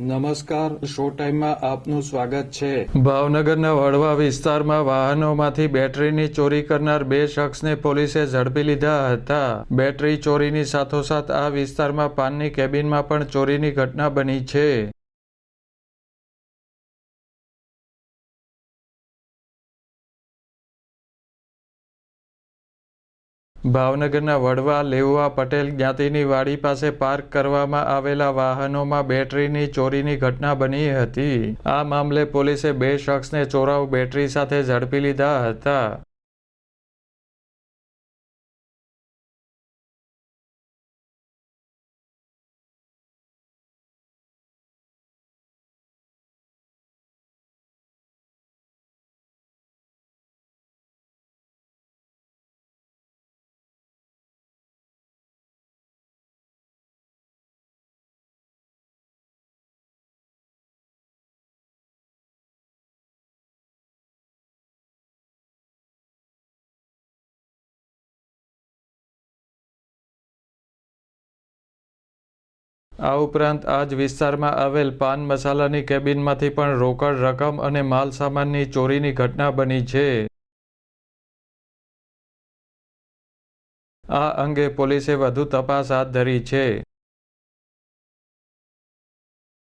નમસ્કાર, શો ટાઈમમાં આપનું સ્વાગત છે. ભાવનગરના વડવા વિસ્તારમાં વાહનોમાંથી બેટરીની ચોરી કરનાર બે શખ્સને પોલીસે ઝડપી લીધા હતા. બેટરી ચોરીની સાથોસાથ આ વિસ્તારમાં પાનની કેબિનમાં પણ ચોરીની ઘટના બની છે. ભાવનગરના વડવા લેવવા પટેલ જ્ઞાતિની વાડી પાસે પાર્ક કરવામાં આવેલા વાહનોમાં બેટરીની ચોરીની ઘટના બની હતી. આ મામલે પોલીસે બે શખ્સને ચોરાવ બેટરી સાથે ઝડપી લીધા હતા. આ ઉપરાંત આ જ વિસ્તારમાં આવેલ પાન મસાલાની કેબિનમાંથી પણ રોકડ રકમ અને માલ સામાનની ચોરીની ઘટના બની છે. આ અંગે પોલીસે વધુ તપાસ હાથ ધરી છે.